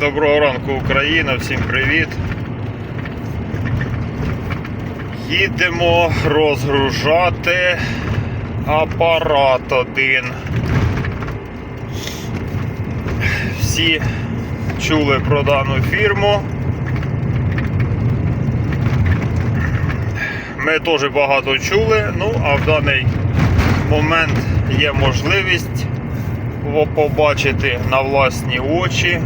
доброго ранку Україна, всім привіт. Їдемо розгружати апарат один. Всі чули про дану фірму. Ми теж багато чули, ну а в даний момент є можливість побачити на власні очі.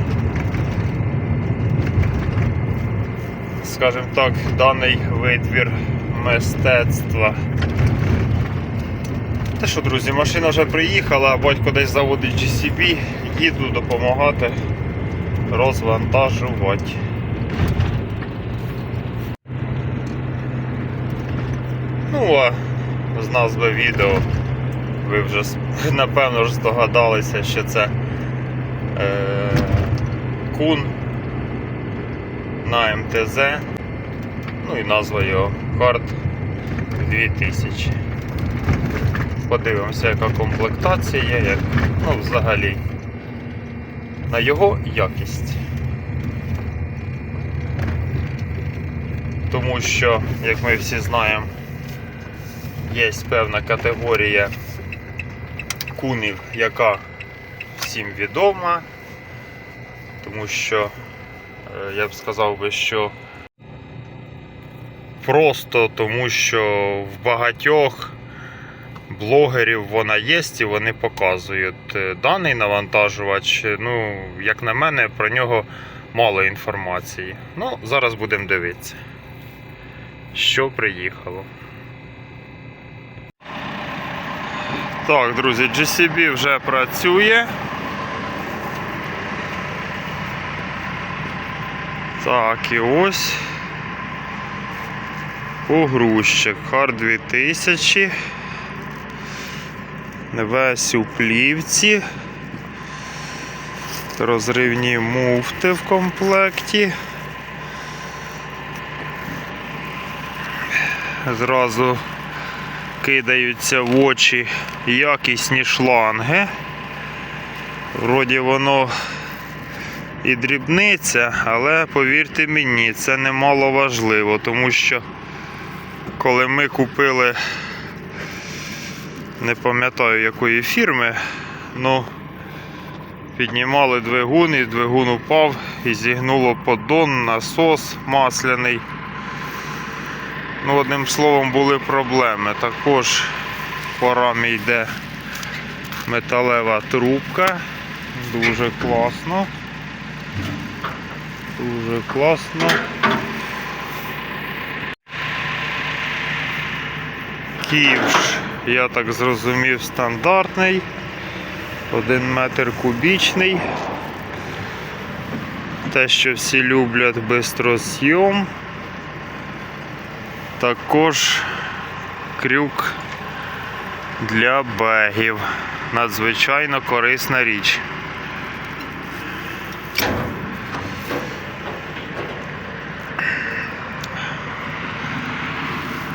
Скажімо так, даний витвір мистецтва. Те що, друзі, машина вже приїхала, батько десь заводить GCB, їду допомагати розвантажувати. Ну, а з назви відео ви вже напевно ж здогадалися, що це е, кун на МТЗ. Ну і назва його карт 2000. Подивимося, яка комплектація як, ну, взагалі, на його якість. Тому що, як ми всі знаємо, є певна категорія кунів, яка всім відома, тому що я б сказав би, що просто тому, що в багатьох блогерів вона є і вони показують. Е, Даний навантажувач, е, ну, як на мене, про нього мало інформації. Ну, зараз будемо дивитися, що приїхало. Так, друзі, GCB вже працює. Так, і ось погрузчик Хар 2000. Весь у плівці. Розривні муфти в комплекті. Зразу кидаються в очі якісні шланги. Вроді воно і дрібниця, але повірте мені, це немало важливо, тому що коли ми купили, не пам'ятаю якої фірми, ну піднімали двигун і двигун упав і зігнуло поддон, насос масляний. Ну, одним словом, були проблеми. Також по рамі йде металева трубка. Дуже класно. Дуже класно. Ківш, я так зрозумів, стандартний. Один метр кубічний. Те, що всі люблять бистрозйом. Також крюк для бегів. Надзвичайно корисна річ.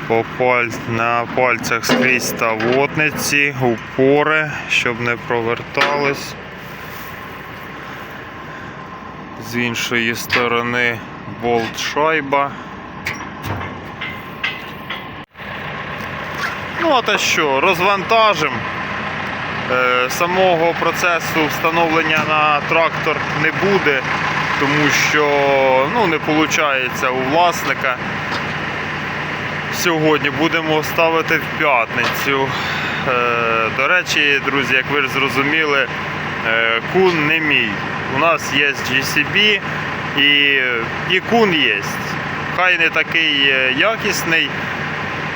По паль... На пальцях скрізь ставотниці, упори, щоб не провертались. З іншої сторони болт шайба. Ну, а те що, розвантажимо. Е, Самого процесу встановлення на трактор не буде, тому що ну, не виходить у власника. Сьогодні будемо ставити в п'ятницю. Е, До речі, друзі, як ви ж зрозуміли, е, кун не мій. У нас є GCB і, і кун є. Хай не такий е, якісний,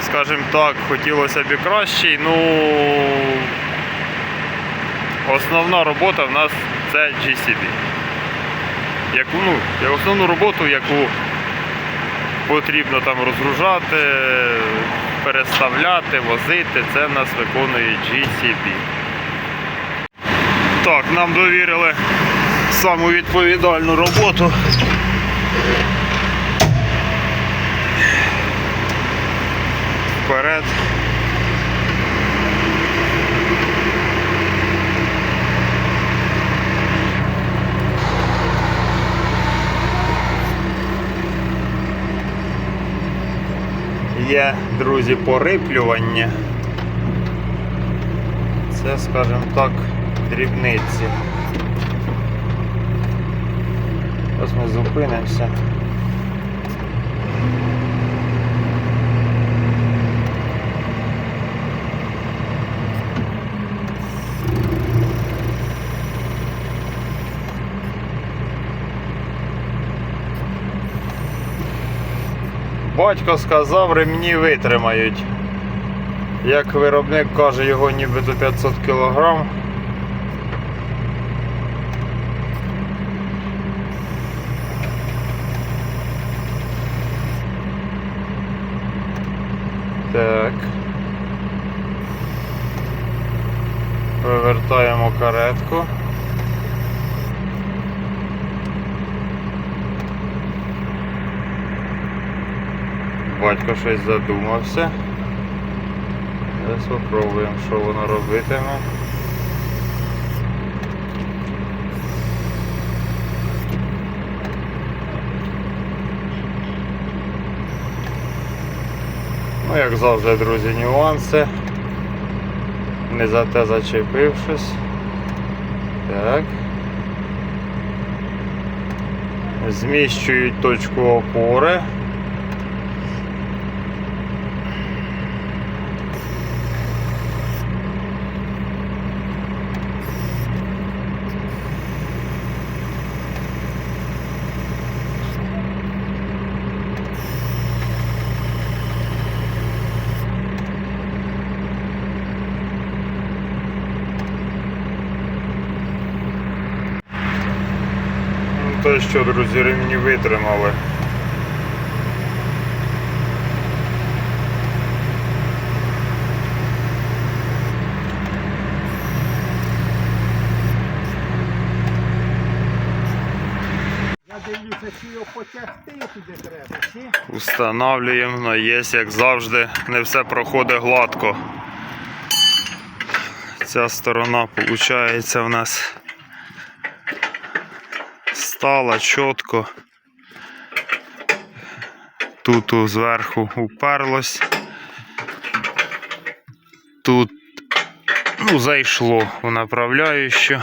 скажімо так, хотілося б і кращий. Ну, основна робота в нас це GCB. Яку, ну, основну роботу, яку потрібно там розгружати, переставляти, возити, це нас виконує GCB. Так, нам довірили саму відповідальну роботу. Вперед. Є, друзі, пориплювання. Це, скажімо так, дрібниці. Ось ми зупинимося. Батько сказав, ремні витримають. Як виробник каже, його нібито 500 кг. Так. Вивертаємо каретку. Батько щось задумався. Зараз спробуємо, що воно робитиме. Ну, як завжди, друзі, нюанси. Не за те зачепившись. Так. Зміщують точку опори. Ну, то що, друзі, ремні витримали. Чи? Устанавлюємо, є, як завжди, не все проходить гладко. Ця сторона, виходить, в нас стала чітко. Тут зверху уперлось. Тут ну, зайшло в направляючу.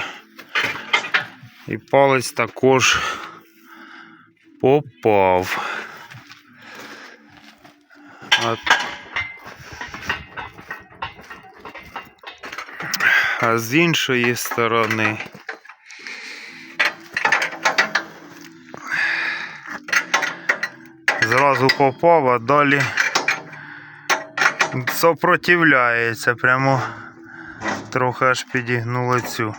І палець також попав. От. А з іншої сторони. Зразу попав, а далі сопротивляється, прямо трохи аж підігнули цю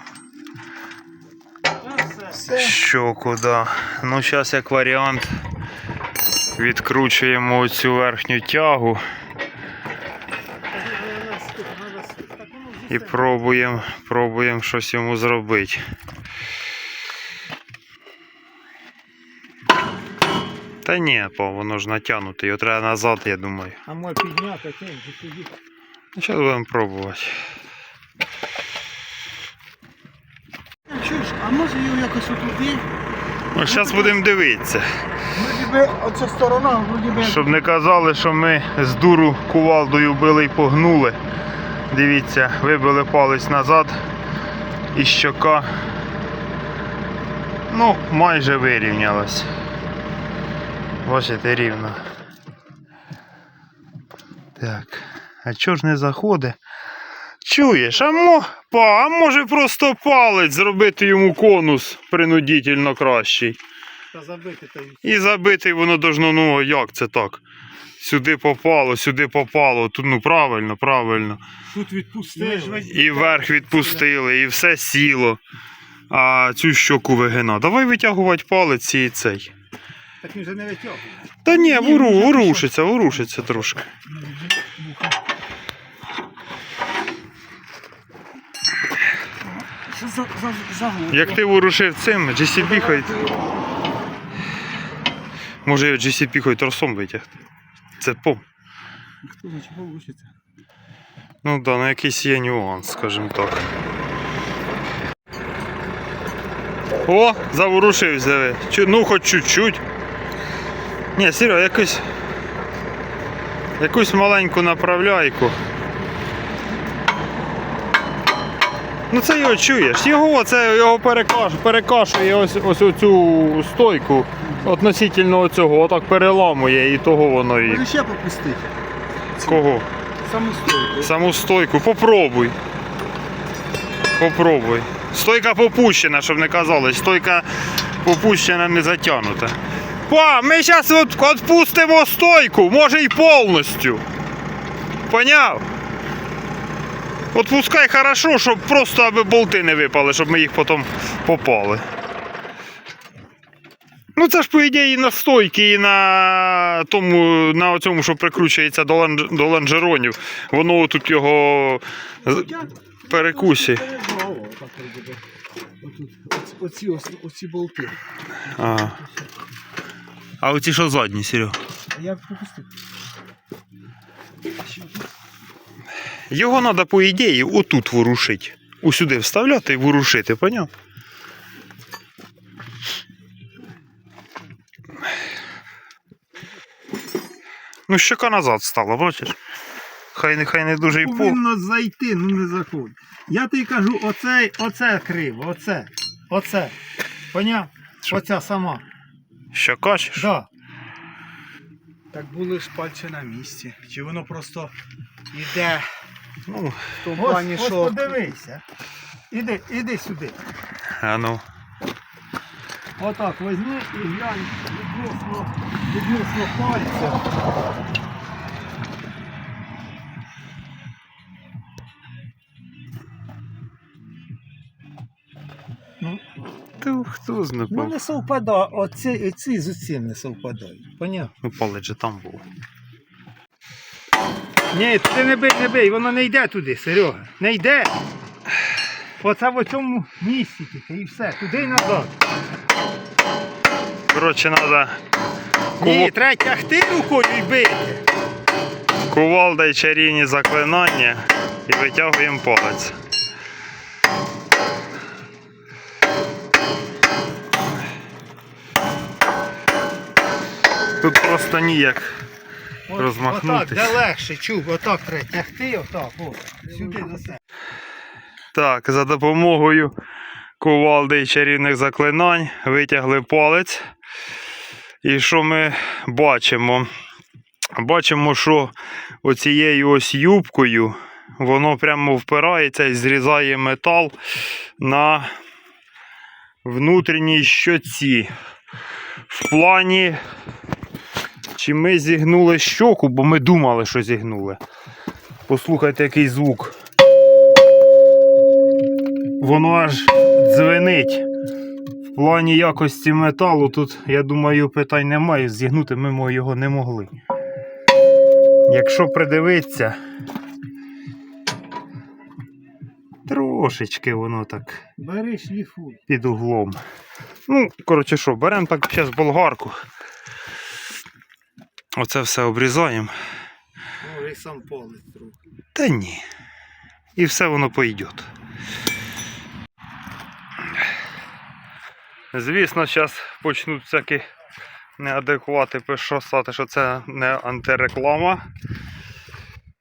Все. щоку, да. Ну, зараз як варіант відкручуємо цю верхню тягу і пробуємо, пробуємо щось йому зробити. Та ні, по, воно ж натягнуте, його треба назад, я думаю. А мой підняти, ти тоді. Ну, зараз будемо пробувати. Чуєш, а може його якось отуди? Ну, зараз будемо дивитися. Вроді би, оця сторона, вроді би. Щоб не казали, що ми з дуру кувалдою били і погнули. Дивіться, вибили палець назад і щока ну, майже вирівнялась. Бачите, рівно. Так. А чого ж не заходить? Чуєш, а, мо, па, а може просто палець зробити йому конус принудительно кращий. Та забити. І забити воно должно, ну як це так? Сюди попало, сюди попало. Тут ну правильно, правильно. Тут відпустили. І вверх відпустили, і все сіло. А цю щоку вигина. Давай витягувати палець і цей. Так він же не витягує. Та ні, вору, вже ворушиться, ворушиться трошки. Що за, за, за Як ти ворушив цим, GCP хай. Може його GCP хоч тросом витягти. Це пом. Хто за чого вчиться? Ну да, ну якийсь є нюанс, скажімо так. О, заворушився. Ну хоч чуть-чуть. Ні, Серега, якось. якусь маленьку направляйку. Ну це його чуєш. Його це його перекаш, перекашує ось, ось оцю стойку относительно цього, отак переламує і того воно і. Може ще попустити. Кого? Саму стойку. Саму стойку. Попробуй. Попробуй. Стойка попущена, щоб не казали. Стойка попущена, не затягнута. Па, ми зараз відпустимо стойку, може і повністю. Поняв? Отпускай хорошо, щоб просто аби болти не випали, щоб ми їх потім попали. Ну це ж по ідеї на стойки і на тому, на цьому, що прикручується до, ланж, до лонжеронів. Воно тут його перекусі. Оці, оці болти. Ага. А оці що задні, Серега? А як попустити? Його треба, по ідеї, отут ворушити. Усюди вставляти і ворушити, поняв? Ну, щека назад стала, бачиш? Хай не, хай не дуже і по. Повинно зайти, ну не заходь. Я тобі кажу, оце, оце криво, оце. Оце. Поняв? Оця сама. Що? Да. Так були ж пальці на місці. Чи воно просто йде Ну, в тому Ось, плані, ось що подивися. Іди, іди сюди. а ну. Отак возьми і глянь відносно, відносно пальця. Хто знає. ну не совпадає, оці, ці з цим не совпадають. Поняв? Ну, палець же там був. Ні, ти не бий, не бий, воно не йде туди, Серега. Не йде. Оце в цьому місці тільки і все, туди і назад. Коротше, треба Ні, треба тягти рукою і бити. кувалда й чарівні заклинання і витягуємо палець. Тут просто ніяк. От- Розмахнутись. Отак, де легше, чув, отак треба тягти, отак, о, сюди до себе. Так, за допомогою кувалди і чарівних заклинань витягли палець. І що ми бачимо? Бачимо, що оцією ось юбкою воно прямо впирається і зрізає метал на внутрішній щоці. В плані, чи ми зігнули щоку, бо ми думали, що зігнули. Послухайте, який звук воно аж дзвенить. В плані якості металу тут, я думаю, питань немає. Зігнути ми його не могли. Якщо придивитися, трошечки воно так Бери шліфуй. під углом. Ну, коротше що, беремо так зараз болгарку. Оце все обрізаємо. Може і сам палець трохи. Та ні. І все воно пойде. Звісно, зараз почнуть всякі неадеквати пишати, що це не антиреклама.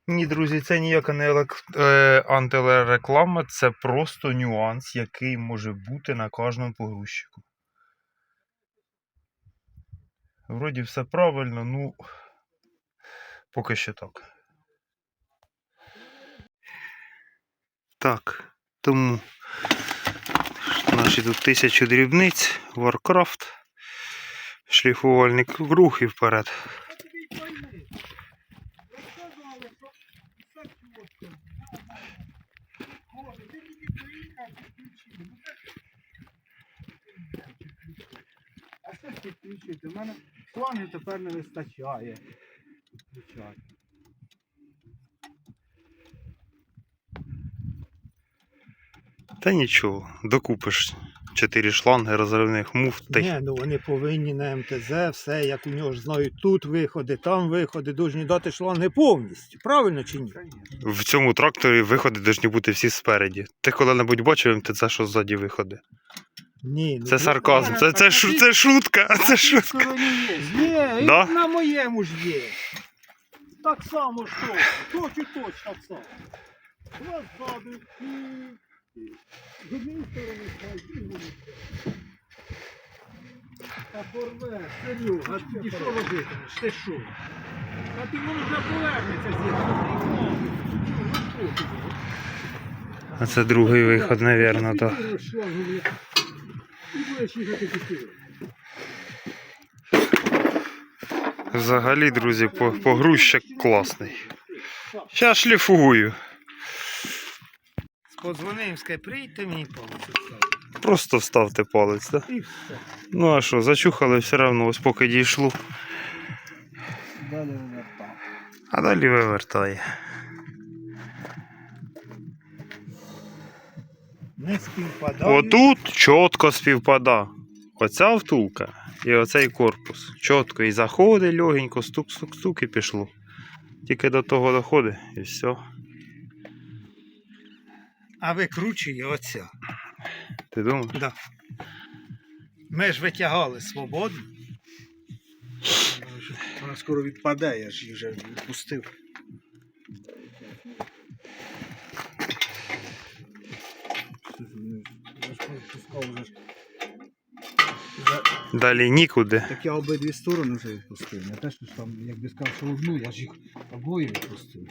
Ні, друзі, це ніяка не елек... е, антиреклама, це просто нюанс, який може бути на кожному погрузчику. Вроді все правильно, ну поки що так. Так, тому наші тут тисячу дрібниць, Warcraft, шліфувальний круг і вперед. А що ж підключити? У мене шлангів тепер не вистачає. Та нічого, докупиш 4 шланги розривних муфт. Та Ні, ну вони повинні на МТЗ, все, як у нього ж знають, тут виходи, там виходи, повинні дати шланги повністю. Правильно чи ні? в цьому тракторі виходи повинні бути всі спереді. Ти коли-небудь бачив МТЦ, що ззаді виходи? Ні, ну, Це сарказм, це, це, шу- це шутка, це шутка. Є, Да? і на моєму ж є. так само що? Точ і точ так само. У вас ззаду і і з однієї сторони, а з другої. Та порве, Серега, а тоді що робитимеш? Ти що? А ти воно вже повернеться звідти. А це другий виход, напевно, так. І будеш їхати піти. Взагалі, друзі, по- погрузчик класний. Зараз шліфую. Подзвонив, скай, прийти мені палицю. Просто вставте палець, так? І все. Ну а що, зачухали все одно, ось поки дійшло. Далі там. А далі вивертає. Не співпадає. Отут чітко співпада. Оця втулка і оцей корпус. Чітко і заходить легенько, стук-стук-стук і пішло. Тільки до того доходить і все. А викручує оця. Ти думаєш? Да. Ми ж витягали свободно. Вона скоро відпаде, я ж її вже відпустив. Ж вже ж. Далі нікуди. Так я обидві сторони вже відпустив. Не те, що там, якби сказав, що одну, я ж їх обоє відпустив.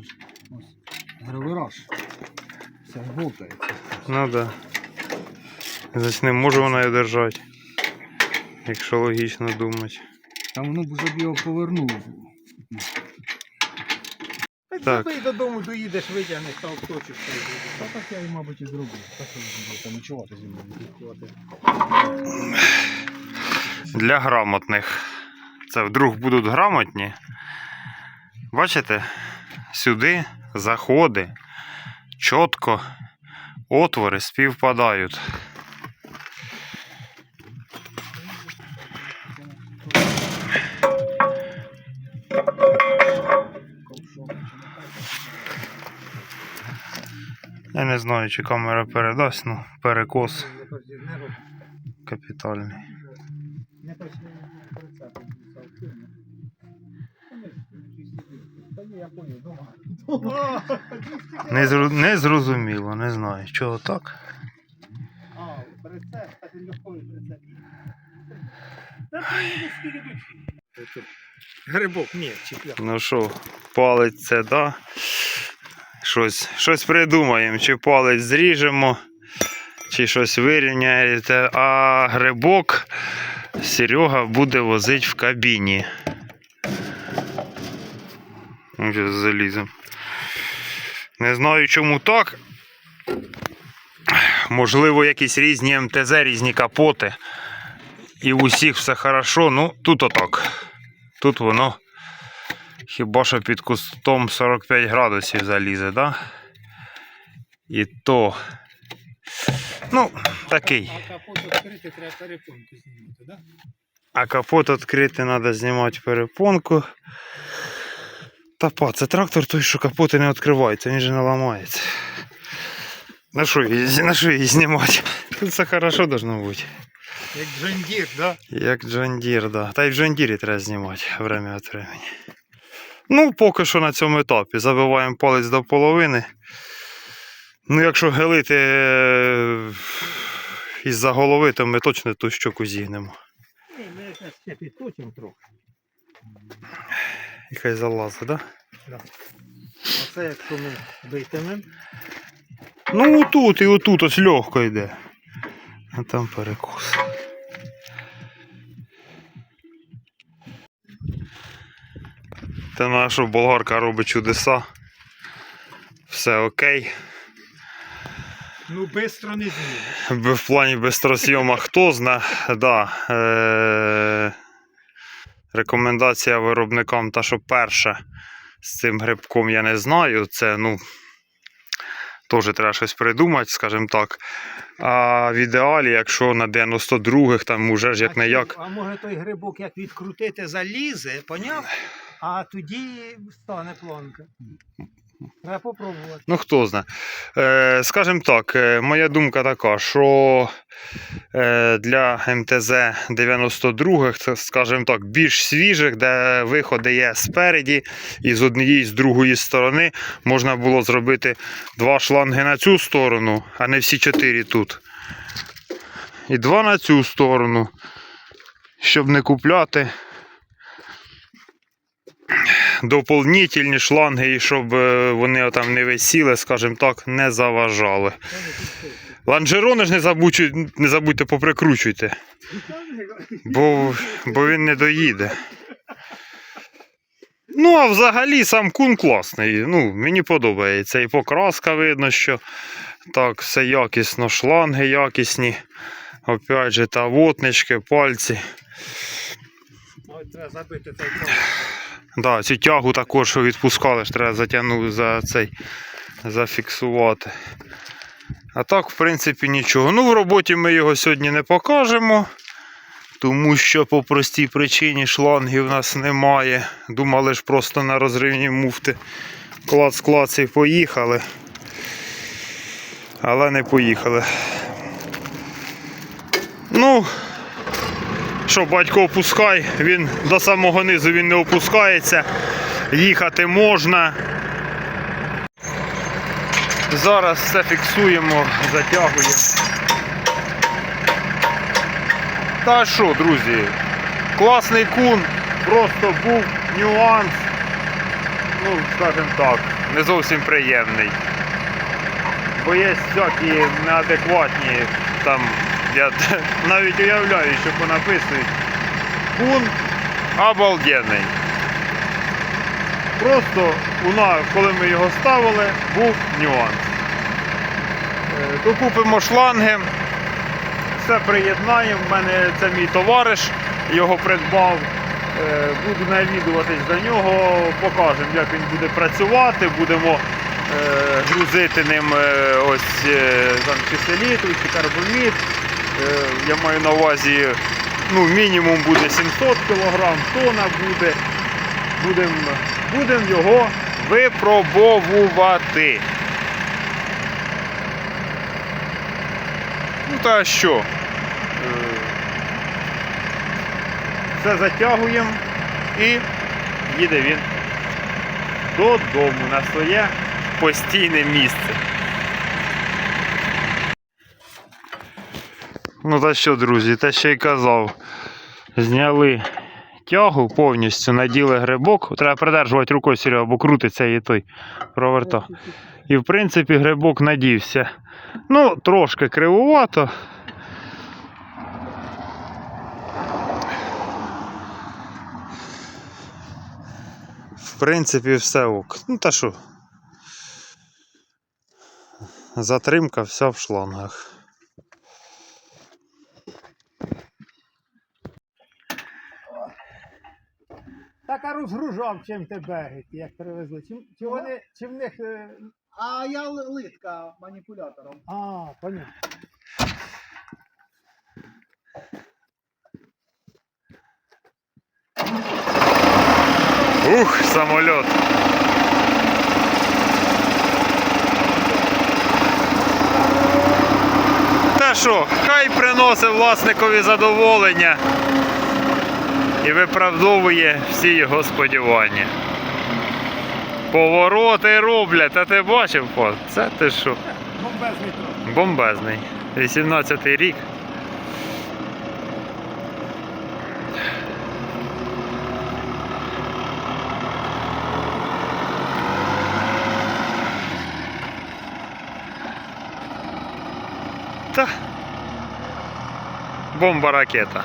Ось. Гравираж. Все болтається. Ну да. Значить не може вона її держати. Якщо логічно думати. Там воно б вже б його повернуло. Так. Додому доїдеш, витягнеш та обточиш. Та так я і, мабуть, і зроблю. Так що вже там ночувати зі мною. Для грамотних. Це вдруг будуть грамотні. Бачите? Сюди заходи. Чітко отвори співпадають. Я не знаю, чи камера передасть, ну перекос капітальний. Не почне. Не, зру... не зрозуміло, не знаю, чого так. А, прицеп, так він легкий прицеп. Грибок, ні, чіпляк. Ну що, палець це да. Щось, щось придумаємо, чи палець зріжемо, чи щось вирівняєте, а грибок Серега буде возити в кабіні. Ну, Зараз залізем. Не знаю чому так. Можливо, якісь різні МТЗ, різні капоти. І в усіх все хорошо. Ну, тут отак. Тут воно хіба що під кустом 45 градусів залізе, да? І то. Ну, такий. А капот відкрити, треба перепонку знімати, так? Да? А капот відкрити треба знімати перепонку. Та па, це трактор той, що капоти не відкриваються, він же не ламається. На що її, на що її знімати? Тут все хорошо должно бути. Як Джондір, да? Як Джон Дір, да. Та й в джондірі треба знімати время від времени. Ну, поки що на цьому етапі. Забиваємо палець до половини. Ну, якщо гелити е, із-за голови, то ми точно ту щоку зігнемо. Ні, ми зараз ще підточимо трохи. І хай залазить, так? Да? А це якщо ми витягнемо. Ну, отут і отут ось легко йде. А там перекус. Та наша болгарка робить чудеса. Все окей. Ну, швидко не знімеш. В плані бистросйома хто зна, да. Е- рекомендація виробникам, та що перша з цим грибком я не знаю. Це, ну, теж треба щось придумати, скажімо так. А в ідеалі, якщо на 92-х, там уже ж як не як. А може той грибок як відкрутити залізе, поняв? А тоді стане планка. Треба попробувати. Ну, хто знає. Е, скажімо так, е, моя думка така, що е, для МТЗ 92-х, це, скажімо так, більш свіжих, де виходи є спереді і з однієї, з другої сторони можна було зробити два шланги на цю сторону, а не всі чотири тут. І два на цю сторону, щоб не купляти доповнительні шланги, і щоб е, вони там не висіли, скажімо так, не заважали. Ланжерони ж не забудьте, не забудьте поприкручуйте, бо, бо він не доїде. Ну, а взагалі сам кун класний. Ну, мені подобається. І покраска видно, що так, все якісно, шланги якісні. Опять же, та вотнички, пальці. Ой, треба забити цей. Да, цю тягу також що відпускали, ж треба затягнути за цей зафіксувати. А так, в принципі, нічого. Ну, в роботі ми його сьогодні не покажемо, тому що по простій причині шлангів у нас немає. Думали ж просто на розривні муфти. Клац-клац і поїхали. Але не поїхали. Ну, що батько опускай, він до самого низу він не опускається. Їхати можна. Зараз все фіксуємо, затягуємо. Та що, друзі, класний кун, просто був нюанс, ну, скажімо так, не зовсім приємний. Бо є всякі неадекватні там, я навіть уявляю, що понаписують. Кун обалденний. Просто нас, коли ми його ставили, був нюанс. Е, Докупимо шланги, все приєднаємо. У мене це мій товариш, його придбав. Е, Буду навідуватись до нього, покажемо, як він буде працювати, будемо е, грузити ним ось там, чи селітру, чи карбомід. Е, Я маю на увазі, ну, мінімум буде 700 кг, тона буде. Будемо будем його випробовувати. Ну та що? Е, Все затягуємо і їде він додому на своє постійне місце. Ну та що, друзі, те ще й казав. Зняли тягу повністю, наділи грибок. Треба придержувати рукою Серега, бо крутиться і той проверта. І в принципі грибок надівся. Ну, трошки кривувато. В принципі, все ок. Ну та що? Затримка вся в шлангах. Так а розгружав чим те берег, як привезли. Чи, чи, вони, чи в них. е, А я ли- литка маніпулятором. А, понятно. Ух, самоліт. Та що, хай приносить власникові задоволення і виправдовує всі його сподівання. Повороти роблять, а ти бачив, Пот? Це ти що? Бомбезний. Бомбезний. 18-й рік. Та. Бомба ракета.